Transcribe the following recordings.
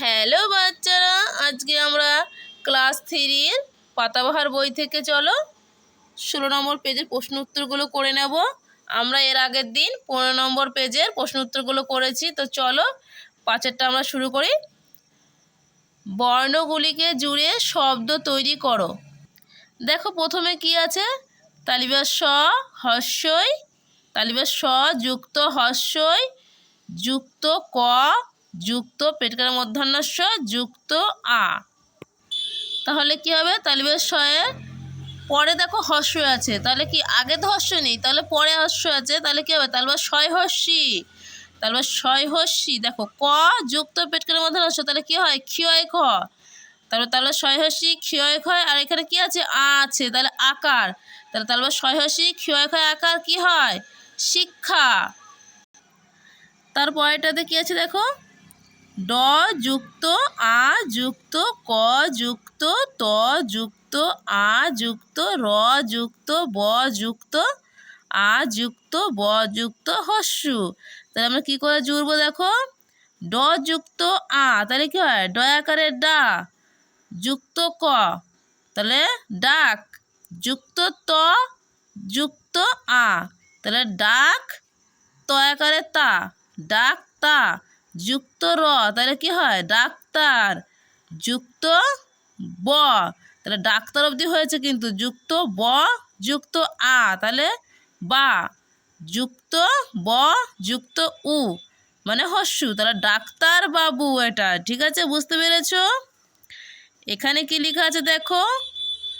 Hello বাচ্চারা, আজকে আমরা ক্লাস থ্রির পাতাবাহার বই থেকে চলো। ষোলো নম্বর পেজের প্রশ্ন উত্তরগুলো করে নেব। আমরা এর আগের দিন পনেরো নম্বর পেজের প্রশ্ন উত্তরগুলো করেছি, তো চলো পাঁচেরটা আমরা শুরু করি। বর্ণগুলিকে জুড়ে শব্দ তৈরি করো। দেখো প্রথমে কি আছে? তালিবা স হর্ষই তালিবা স, যুক্ত হর্ষই যুক্ত ক যুক্ত পেটকার মধ্যাহ্নস্ব যুক্ত আ। তাহলে কি হবে? তালিবের শয়ে, পরে দেখো হর্ষ আছে। তাহলে কি আগে তো হর্ষ নেই, তাহলে পরে হর্ষ আছে। তাহলে কি হবে? তাহলে ছয় হর্ষি তাহলে ছয় হর্ষি দেখো ক যুক্ত পেটকার মধ্যাহ্নস্ব তাহলে কি হয়? ক্ষয় খ। তারপর তাহলে ছয় হর্ষি ক্ষয় ক্ষয় আর এখানে কি আছে? আ আছে। তাহলে আকার। তাহলে তাহলে ছয় হর্ষি ক্ষয় ক্ষয় আকার কি হয়? শিক্ষা। তারপরেটাতে কি আছে দেখো? ড যুক্ত, আ যুক্ত, ক যুক্ত, ত যুক্ত, আ যুক্ত, র যুক্ত, ব যুক্ত, আ যুক্ত, ব যুক্ত, হস্যু। তাহলে আমরা কী করে জুড়বো দেখো? ড যুক্ত, আ। তাহলে কী হয়? ড আকারের ডা। যুক্ত, ক। তাহলে ডাক। যুক্ত, ত। যুক্ত, আ। তাহলে ডাক, ত আকারে তা। ডাক, তা। যুক্ত র, তাহলে কি হয়? ডাক্তার। যুক্ত ব। তাহলে ডাক্তার অবধি হয়েছে কিন্তু, যুক্ত ব, যুক্ত আ। তাহলে বা। যুক্ত ব, যুক্ত উ। মানে হস্যু। তাহলে ডাক্তার বাবু এটা, ঠিক আছে? বুঝতে পেরেছ? এখানে কি লেখা আছে দেখো?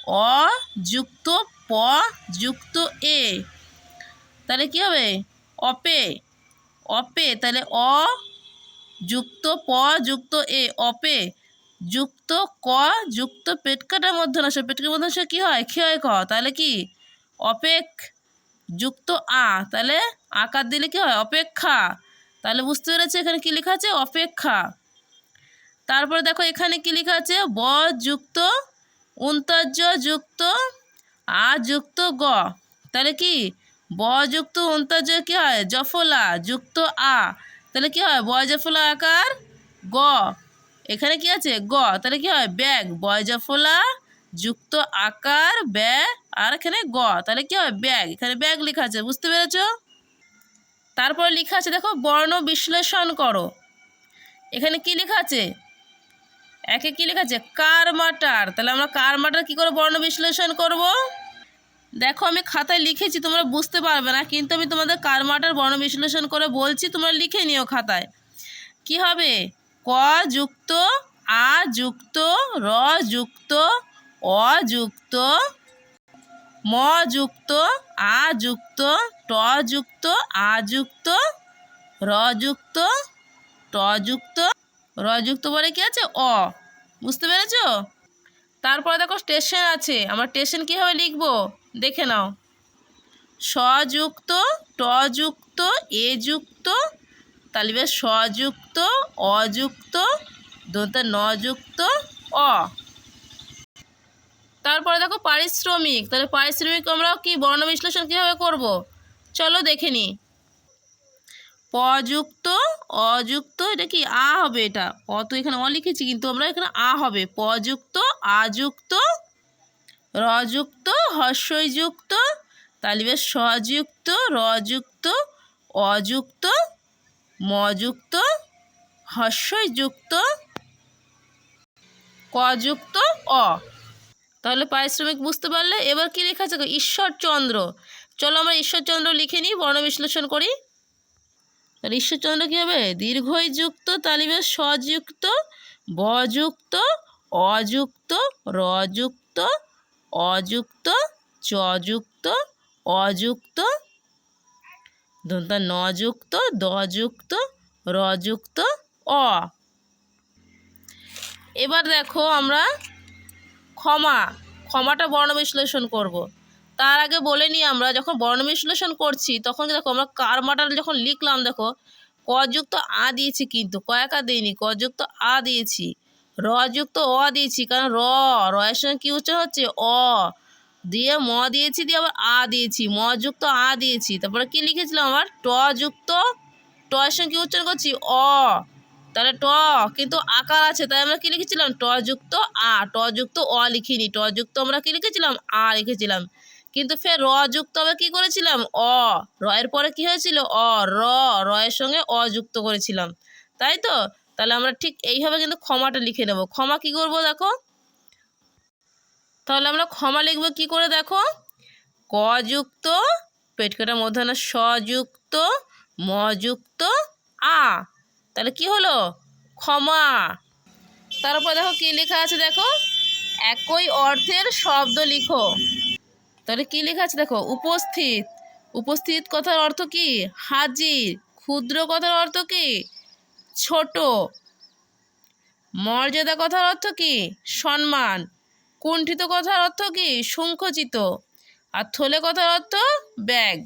অ, যুক্ত প, যুক্ত এ। তাহলে কি হবে? অপে। অপে, তাহলে অ যুক্ত প, যুক্ত এ, অপে, যুক্ত ক, যুক্ত পেট কাটার মধ্যে কাটার মধ্যে কী হয়? ক্ষয় ক। তাহলে কি? অপেক, যুক্ত আ। তাহলে আকার দিলে কি হয়? অপেক্ষা। তাহলে বুঝতে পেরেছে এখানে কী লেখা আছে? অপেক্ষা। তারপরে দেখো এখানে কী লেখা আছে? ব, যুক্ত উন্তর্য যুক্ত, আ, যুক্ত গ। তাহলে কি? ব, যুক্ত উন্তর্য কী হয়? জফলা, যুক্ত আ। তাহলে কি হয়? বয় জফলা আকার, গ। এখানে কি আছে? গ। তাহলে কি হয়? ব্যাগ। বয় জফলা যুক্ত আকার, ব্যয়, আর এখানে গ। তাহলে কি হয়? ব্যাগ। এখানে ব্যাগ লেখা আছে, বুঝতে পেরেছ? তারপর লেখা আছে, দেখো, বর্ণ বিশ্লেষণ করো। এখানে কি লেখা আছে? একে কি লেখা আছে? কার মাটার। তাহলে আমরা কার মাটার কী করে বর্ণ বিশ্লেষণ করব? দেখো, আমি খাতায় লিখেছি, তোমরা বুঝতে পারবে না, কিন্তু আমি তোমাদের কার মাটার বর্ণ বিশ্লেষণ করে বলছি, তোমরা লিখে নিও খাতায়। কি হবে? ক যুক্ত, আ যুক্ত, র যুক্ত, অ যুক্ত, ম যুক্ত, আ যুক্ত, ট যুক্ত, আ যুক্ত, র যুক্ত, ট যুক্ত, র যুক্ত বলে কি আছে? অ। বুঝতে পেরেছ? তারপরে দেখো স্টেশন আছে, আমরা স্টেশন কীভাবে লিখব? দেখে নাও। সযুক্ত টযুক্ত এ যুক্ত তালিবে সযুক্ত অযুক্ত, দন্তে নযুক্ত, অ। তারপরে দেখো পারিশ্রমিক, তাহলে পারিশ্রমিক আমরা কি, বর্ণ বিশ্লেষণ কীভাবে করব? চলো দেখে নিই পযুক্ত, অযুক্ত, এটা কি আ হবে এটা? অ তো এখানে অ লিখেছি, কিন্তু আমরা এখানে আ হবে। পযুক্ত, আযুক্ত রযুক্ত, হর্ষযুক্ত তালিবে সযুক্ত রযুক্ত, অযুক্ত, মযুক্ত, হর্ষযুক্ত, কযুক্ত, অ। তাহলে পারিশ্রমিক বুঝতে পারলে এবার কি লেখা আছে? ঈশ্বরচন্দ্র। চলো আমরা ঈশ্বরচন্দ্র লিখে নিই, বর্ণ বিশ্লেষণ করি। তাহলে ঈশ্বরচন্দ্র কী হবে? দীর্ঘই যুক্ত তালিবে সযুক্ত বযুক্ত, অযুক্ত, রযুক্ত অযুক্ত, চযুক্ত, অযুক্ত দন্তা নযুক্ত, দযুক্ত, রযুক্ত, অ এবার দেখো আমরা ক্ষমা, ক্ষমাটা বর্ণ বিশ্লেষণ করব। তার আগে বলে নিই আমরা, যখন বর্ণ বিশ্লেষণ করছি, তখন দেখো আমরা কারমাটার যখন লিখলাম, দেখো, কযুক্ত আ দিয়েছি কিন্তু, কয়াকা দিইনি, কযুক্ত আ দিয়েছি রযুক্ত অ দিয়েছি, কারণ র রয়ের সঙ্গে কী উচ্চারণ হচ্ছে? অ। দিয়ে ম দিয়েছি, দিয়ে আবার আ দিয়েছি, ম যুক্ত আ দিয়েছি। তারপরে কী লিখেছিলাম আবার? ট যুক্ত, ট এর সঙ্গে কী উচ্চারণ করছি? অ। তাহলে ট, কিন্তু আকার আছে, তাই আমরা কি লিখেছিলাম? ট যুক্ত আ, ট যুক্ত অ লিখিনি, ট যুক্ত আমরা কি লিখেছিলাম? আ লিখেছিলাম। কিন্তু ফের র যুক্ত আমরা কি করেছিলাম? অ। র এর পরে কি হয়েছিল? অ, র র এর সঙ্গে অ যুক্ত করেছিলাম। তাই তো? তাহলে আমরা ঠিক এইভাবে কিন্তু ক্ষমাটা লিখে নেব। ক্ষমা কি করব দেখো? তাহলে আমরা ক্ষমা লিখব কি করে দেখো? ক যুক্ত পেট কাটা মধ্যাহ্ন সযুক্ত মযুক্ত আ। তাহলে কি হলো? ক্ষমা। তারপর দেখো কি লেখা আছে দেখো? একই অর্থের শব্দ লিখো। তাহলে কি লেখা আছে দেখো? উপস্থিত। উপস্থিত কথার অর্থ কি? হাজির। ক্ষুদ্র কথার অর্থ কি? ছোট। মর্যাদা কথার অর্থ কি? সম্মান। কুণ্ঠিত কথার অর্থ কি? সংকুচিত আর থলে কথার অর্থ ব্যাগ।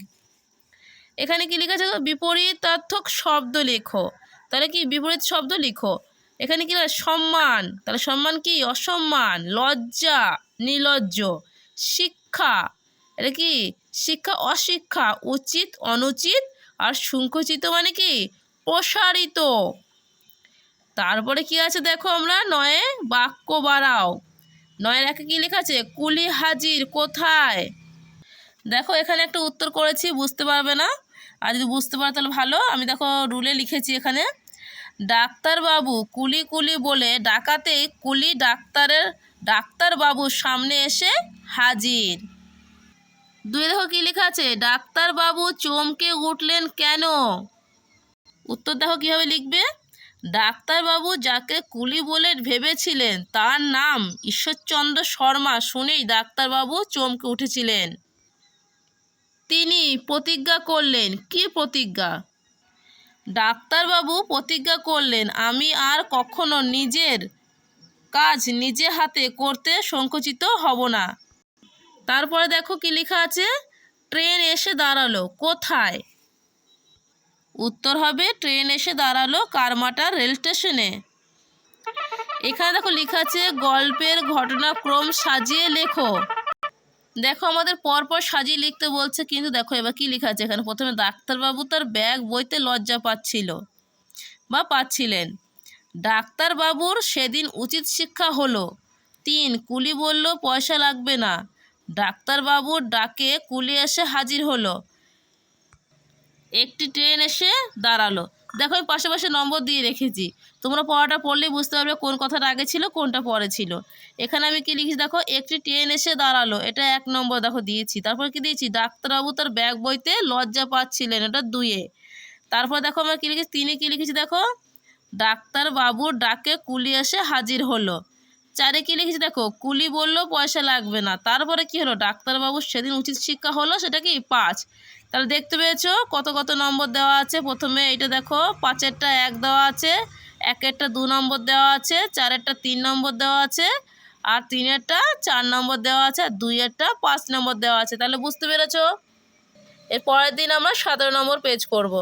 এখানে কি লেখা আছে দেখো? বিপরীতার্থক শব্দ লেখো। তাহলে কি বিপরীত শব্দ লিখো? এখানে কি? সম্মান। তাহলে সম্মান কি? অসম্মান, লজ্জা নির্লজ্জ শিক্ষা। এটা কি? শিক্ষা অশিক্ষা, উচিত, অনুচিত। আর সংকুচিত মানে কি? প্রসারিত। তারপরে কি আছে দেখো আমরা? নয়ে বাক্য বাড়াও। নয়ের একে কি লেখা আছে? কুলি হাজির, কোথায়? দেখো এখানে একটা উত্তর করেছি, বুঝতে পারবে না? আর যদি বুঝতে পারো তাহলে ভালো। আমি দেখো রুলে লিখেছি এখানে। ডাক্তারবাবু কুলি কুলি বলে ডাকাতেই কুলি ডাক্তারের ডাক্তারবাবুর সামনে এসে হাজির। দুই দেখো কি লেখা আছে? ডাক্তারবাবু চমকে উঠলেন কেন? উত্তর দেখো কীভাবে লিখবে? ডাক্তারবাবু যাকে কুলি বলে ভেবেছিলেন, তার নাম ঈশ্বরচন্দ্র শর্মা শুনেই ডাক্তারবাবু চমকে উঠেছিলেন। তিনি প্রতিজ্ঞা করলেন, কি প্রতিজ্ঞা? ডাক্তারবাবু প্রতিজ্ঞা করলেন, আমি আর কখনো নিজের কাজ নিজে হাতে করতে সংকুচিত হব না। তারপরে দেখো কি লেখা আছে? ট্রেন এসে দাঁড়াল, কোথায়? উত্তর হবে, ট্রেন এসে দাঁড়াল কারমাটা রেল স্টেশনে। এখানে দেখো লেখা আছে, গল্পের ঘটনাক্রম সাজিয়ে লেখো। দেখো আমাদের পরপর সাজিয়ে লিখতে বলছে, কিন্তু দেখো এবার কি লেখা আছে এখানে। প্রথমে ডাক্তারবাবু তার ব্যাগ বইতে লজ্জা পাচ্ছিল বা পাচ্ছিলেন। ডাক্তারবাবুর সেদিন উচিত শিক্ষা হলো, তিন, কুলি বলল, পয়সা লাগবে না। ডাক্তারবাবুর ডাকে কুলি এসে হাজির হলো। একটি ট্রেন এসে দাঁড়াল। দেখো আমি পাশে পাশে নম্বর দিয়ে রেখেছি। তোমরা পড়াটা পড়লেই বুঝতে পারবে কোন কথাটা আগে ছিল, কোনটা পরে ছিল। এখানে আমি কি লিখেছি দেখো, একটি ট্রেন এসে দাঁড়াল। এটা এক নম্বর দেখো দিয়েছি। তারপর কি দিয়েছি? ডাক্তারবাবু তার ব্যাগ বইতে লজ্জা পাচ্ছিলেন, এটা দুইয়ে। তারপর দেখো আমরা কী লিখেছি? তিনে কি লিখেছি দেখো? ডাক্তারবাবুর ডাকে কুলি এসে হাজির হলো। চারে কি লিখেছি দেখো? কুলি বলল, পয়সা লাগবে না। তারপরে কি হলো? ডাক্তারবাবুর সেদিন উচিত শিক্ষা হলো, সেটা কি? পাঁচ। তাহলে দেখতে পেয়েছ কত কত নম্বর দেওয়া আছে। প্রথমে এইটা দেখো, পাঁচেরটা এক দেওয়া আছে, একেরটা দু নম্বর দেওয়া আছে, চারেরটা তিন নম্বর দেওয়া আছে, আর তিনেরটা চার নম্বর দেওয়া আছে, আর দুইয়েরটা পাঁচ নম্বর দেওয়া আছে। তাহলে বুঝতে পেরেছ? এর পরের দিন আমরা সতেরো নম্বর পেজ করব।